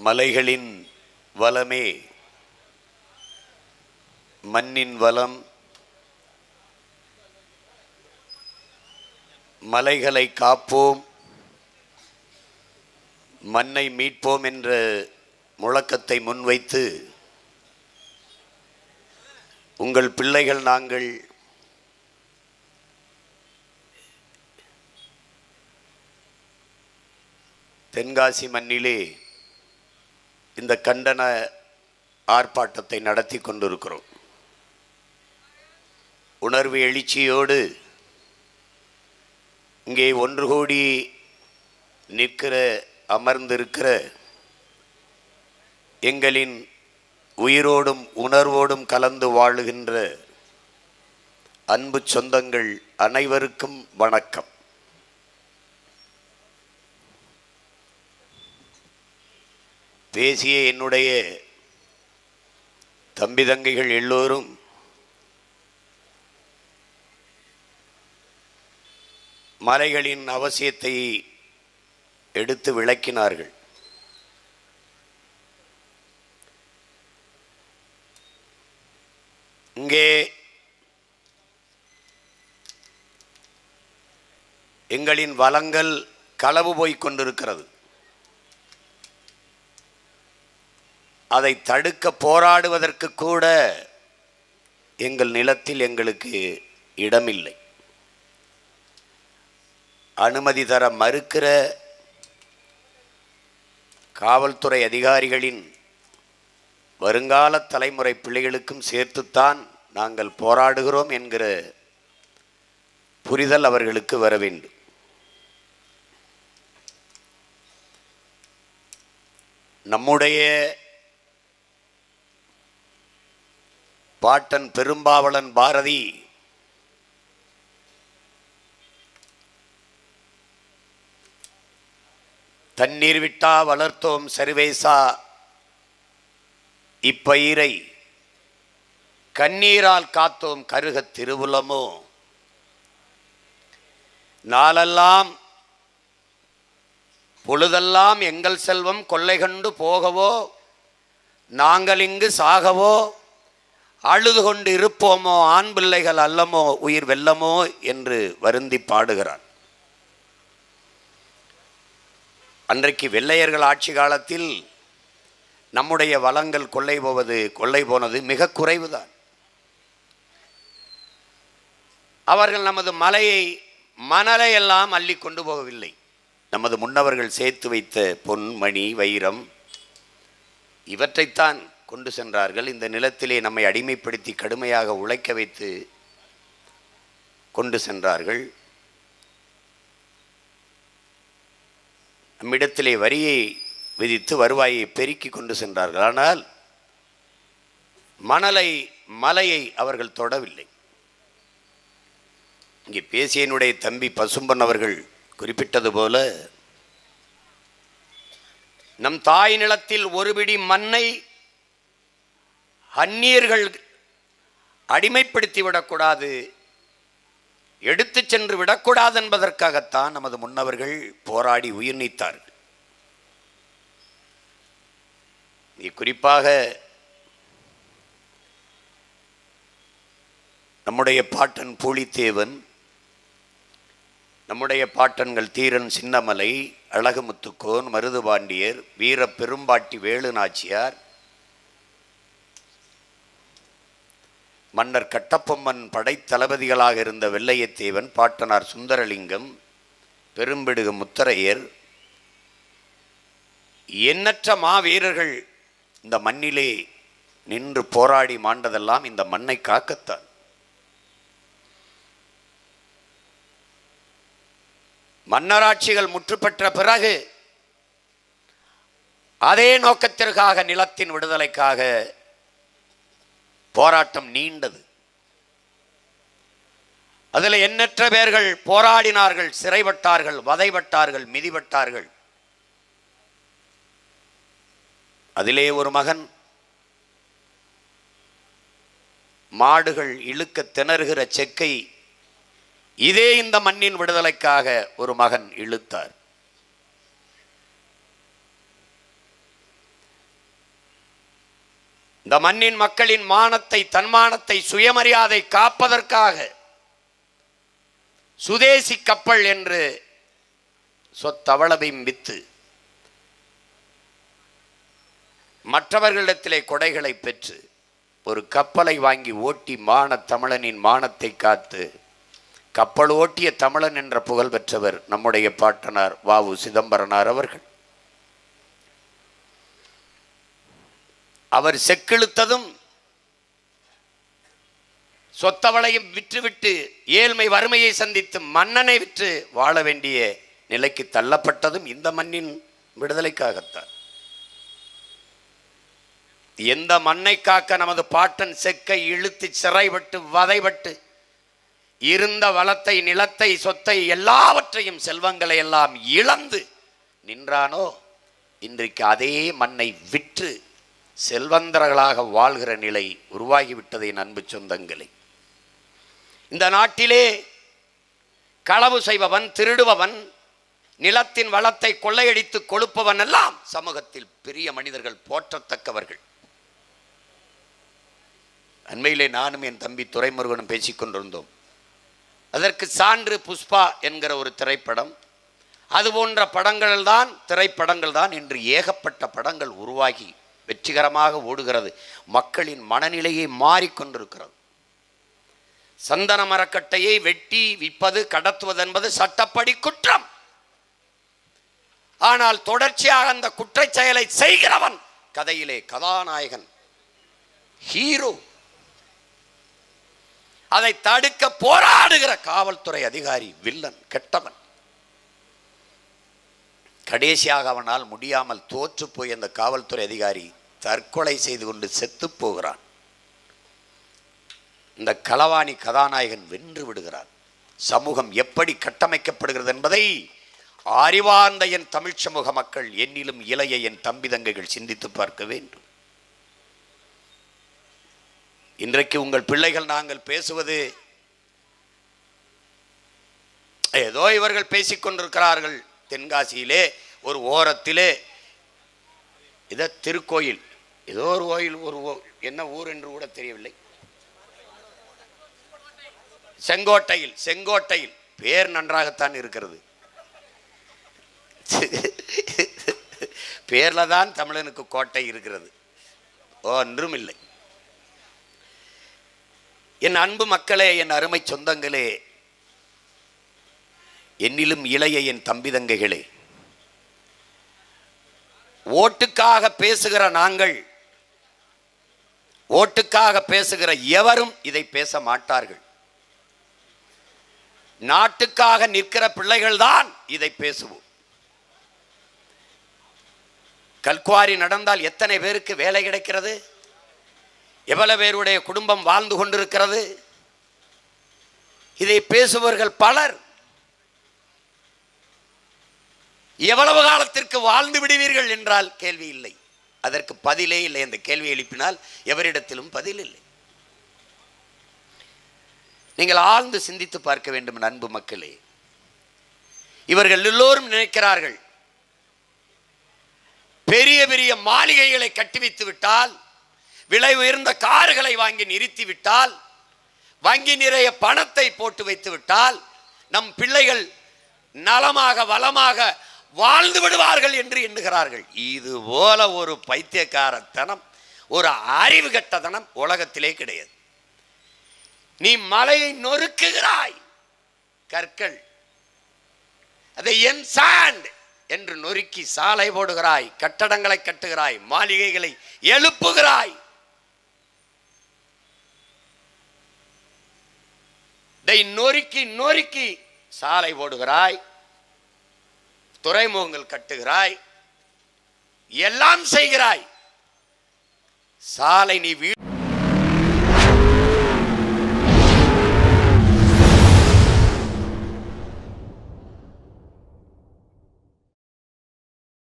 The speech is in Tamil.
மலைகளின் வளமே மண்ணின் வளம் மலைகளை காப்போம் மண்ணை மீட்போம் என்ற முழக்கத்தை முன்வைத்து உங்கள் பிள்ளைகள் நாங்கள் தென்காசி மண்ணிலே இந்த கண்டன ஆர்ப்பாட்டத்தை நடத்தி கொண்டிருக்கிறோம். உணர்வு எழுச்சியோடு இங்கே ஒன்று கோடி நிற்கிற அமர்ந்திருக்கிற எங்களின் உயிரோடும் உணர்வோடும் கலந்து வாழுகின்ற அன்பு சொந்தங்கள் அனைவருக்கும் வணக்கம். பேசிய என்னுடைய தம்பி தங்கைகள் எல்லோரும் மலைகளின் அவசியத்தை எடுத்து விளக்கினார்கள். இங்கே எங்களின் வளங்கள் களவு போய்க் கொண்டிருக்கிறது. அதை தடுக்க போராடுவதற்கு கூட எங்கள் நிலத்தில் எங்களுக்கு இடமில்லை. அனுமதி தர மறுக்கிற காவல்துறை அதிகாரிகளின் வருங்கால தலைமுறை பிள்ளைகளுக்கும் சேர்த்துத்தான் நாங்கள் போராடுகிறோம் என்கிற புரிதல் அவர்களுக்கு வர வேண்டும். நம்முடைய பாட்டன் பெரும்பாவளன் பாரதி. தண்ணீர் விட்டா வளர்த்தோம் சரிவேசா. இப்பயிரை கண்ணீரால் காத்தோம் கருகத் திருவுலமோ நாளெல்லாம் பொழுதெல்லாம் எங்கள் செல்வம் கொள்ளை கண்டு போகவோ நாங்கள் இங்கு சாகவோ. அழுது கொண்டு இருப்போமோ ஆண் பிள்ளைகள் அல்லமோ உயிர் வெல்லமோ என்று வருந்தி பாடுகிறான். அன்றைக்கு வெள்ளையர்கள் ஆட்சி காலத்தில் நம்முடைய வளங்கள் கொள்ளை போவது கொள்ளை போனது மிக குறைவுதான். அவர்கள் நமது மலையை மணலை எல்லாம் அள்ளி கொண்டு போகவில்லை. நமது முன்னவர்கள் சேர்த்து வைத்த பொன் மணி வைரம் இவற்றைத்தான் கொண்டு சென்றார்கள். இந்த நிலத்திலே நம்மை அடிமைப்படுத்தி கடுமையாக உழைக்க வைத்து கொண்டு சென்றார்கள். நம்மிடத்திலே வரியை விதித்து வருவாயை பெருக்கி கொண்டு சென்றார்கள். ஆனால் மணலை மலையை அவர்கள் தொடவில்லை. இங்கே பேசியனுடைய தம்பி பசும்பன் அவர்கள் குறிப்பிட்டது போல நம் தாய் நிலத்தில் ஒரு பிடி மண்ணை அந்நியர்கள் அடிமைப்படுத்தி விடக்கூடாது எடுத்து சென்று விடக்கூடாது என்பதற்காகத்தான் நமது முன்னவர்கள் போராடி உயிர் நீத்தார்கள். குறிப்பாக நம்முடைய பாட்டன் பூலித்தேவன் நம்முடைய பாட்டன்கள் தீரன் சின்னமலை அழகுமுத்துக்கோன் மருதுபாண்டியர் வீர பெரும்பாட்டி வேலு நாச்சியார் மன்னர் கட்டப்பொம்மன் படைத்தளபதிகளாக இருந்த வெள்ளையத்தேவன் பாட்டனார் சுந்தரலிங்கம் பெரும்பிடுகு முத்தரையர் எண்ணற்ற மாவீரர்கள் இந்த மண்ணிலே நின்று போராடி மாண்டதெல்லாம் இந்த மண்ணை காக்கத்தான். மன்னராட்சிகள் முற்றுப்பெற்ற பிறகு அதே நோக்கத்திற்காக நிலத்தின் விடுதலைக்காக போராட்டம் நீண்டது. அதில் எண்ணற்ற பேர்கள் போராடினார்கள் சிறைப்பட்டார்கள் வதைப்பட்டார்கள் மிதிப்பட்டார்கள். அதிலே ஒரு மகன் மாடுகள் இழுக்க திணறுகிற செக்கை இதே இந்த மண்ணின் விடுதலைக்காக ஒரு மகன் இழுத்தார். இந்த மண்ணின் மக்களின் மானத்தை தன்மானத்தை சுயமரியாதை காப்பதற்காக சுதேசி கப்பல் என்று சொத்தவளவையும் வித்து மற்றவர்களிடத்திலே கொடைகளை பெற்று ஒரு கப்பலை வாங்கி ஓட்டி மான தமிழனின் மானத்தை காத்து கப்பல் ஓட்டிய தமிழன் என்ற புகழ் பெற்றவர் நம்முடைய பாட்டனார் வாவு சிதம்பரனார் அவர்கள். அவர் செக்கிழுத்ததும் சொத்தவளையும் விற்றுவிட்டு ஏழ்மை வறுமையை சந்தித்து மன்னனை விற்று வாழ வேண்டிய நிலைக்கு தள்ளப்பட்டதும் இந்த மண்ணின் விடுதலைக்காகத்தான். எந்த மண்ணை காக்க நமது பாட்டன் செக்கை இழுத்து சிறைபட்டு வதைபட்டு இருந்த வளத்தை நிலத்தை சொத்தை எல்லாவற்றையும் செல்வங்களை எல்லாம் இழந்து நின்றானோ இன்றைக்கு அதே மண்ணை விற்று செல்வந்தர்களாக வாழ்கிற நிலை உருவாகிவிட்டதை அன்பு சொந்தங்களே. இந்த நாட்டிலே களவு செய்பவன் திருடுபவன் நிலத்தின் வளத்தை கொள்ளையடித்து கொழுப்பவன் எல்லாம் சமூகத்தில் பெரிய மனிதர்கள் போற்றத்தக்கவர்கள். அண்மையிலே நானும் என் தம்பி துரைமுருகனும் பேசிக்கொண்டிருந்தோம் அதற்கு சான்று புஷ்பா என்கிற ஒரு திரைப்படம். அது போன்ற படங்கள் தான் திரைப்படங்கள் தான் இன்று ஏகப்பட்ட படங்கள் உருவாகி வெற்றிகரமாக ஓடுகிறது. மக்களின் மனநிலையை மாறிக்கொண்டிருக்கிறது சந்தன மரக்கட்டையை வெட்டி விற்பது கடத்துவது என்பது சட்டப்படி குற்றம். ஆனால் தொடர்ச்சியாக அந்த குற்ற செயலை செய்கிறவன் கதையிலே கதாநாயகன் ஹீரோ. அதை தடுக்க போராடுகிற காவல்துறை அதிகாரி வில்லன் கெட்டவன். கடைசியாக அவனால் முடியாமல் தோற்று போய் அந்த காவல்துறை அதிகாரி தற்கொலை செய்து கொண்டு செத்து போகிறான். இந்த களவாணி கதாநாயகன் வென்று விடுகிறான் சமூகம் எப்படி கட்டமைக்கப்படுகிறது என்பதை அறிவார்ந்த என் தமிழ் சமூக மக்கள் என்னிலும் இளைய என் தம்பி தங்கைகள் சிந்தித்து பார்க்க வேண்டும். இன்றைக்கு உங்கள் பிள்ளைகள் நாங்கள் பேசுவது ஏதோ இவர்கள் பேசிக்கொண்டிருக்கிறார்கள் தென்காசியிலே ஒரு ஓரத்திலே இத திருக்கோயில். ஏதோ ஒரு கோயில் ஒரு ஓ- என்ன ஊர் என்று கூட தெரியவில்லை. செங்கோட்டையில் செங்கோட்டையில். பேர் நன்றாகத்தான் இருக்கிறது. பேர்ல தான் தமிழனுக்கு கோட்டை இருக்கிறது. ஒன்றும் இல்லை. என் அன்பு மக்களே என் அருமை சொந்தங்களே என்னிலும் இளைய என் தம்பி தங்கைகளே ஓட்டுக்காக பேசுகிற நாங்கள் ஓட்டுக்காக பேசுகிற எவரும் இதை பேச மாட்டார்கள். நாட்டுக்காக நிற்கிற பிள்ளைகள் தான் இதை பேசுவோம். கல்குவாரி நடந்தால் எத்தனை பேருக்கு வேலை கிடைக்கிறது? எவ்வளவு பேருடைய குடும்பம் வாழ்ந்து கொண்டிருக்கிறது? இதை பேசுபவர்கள் பலர். எவ்வளவு காலத்திற்கு வாழ்ந்து விடுவீர்கள் என்றால் கேள்வி இல்லை. அதற்கு பதிலே இல்லை. அந்த கேள்வி எழுப்பினால் எவரிடத்திலும் பதில் இல்லை. நீங்கள் ஆழ்ந்து சிந்தித்து பார்க்க வேண்டும் அன்பு மக்களே. இவர்கள் எல்லோரும் நினைக்கிறார்கள் பெரிய பெரிய மாளிகைகளை கட்டிவித்து விட்டால் விலை உயர்ந்த கார்களை வாங்கி நிறுத்தி விட்டால் வங்கி நிறைய பணத்தை போட்டு வைத்து விட்டால் நம் பிள்ளைகள் நலமாக வளமாக வாழ்ந்து விடுவார்கள் என்று எண்ணுகிறார்கள். இது போல ஒரு பைத்தியக்காரத்தனம் ஒரு அறிவு கெட்டதனம் உலகத்திலே கிடையாது. நீ மலையை நொறுக்குகிறாய் கற்கள். அதை என் சாண்ட் என்று நொறுக்கி சாலை போடுகிறாய் கட்டடங்களை கட்டுகிறாய் மாளிகைகளை எழுப்புகிறாய். இதை நொறுக்கி நொறுக்கி சாலை போடுகிறாய் துறைமுகங்கள் கட்டுகிறாய் எல்லாம் செய்கிறாய். சாலை நீ வீடு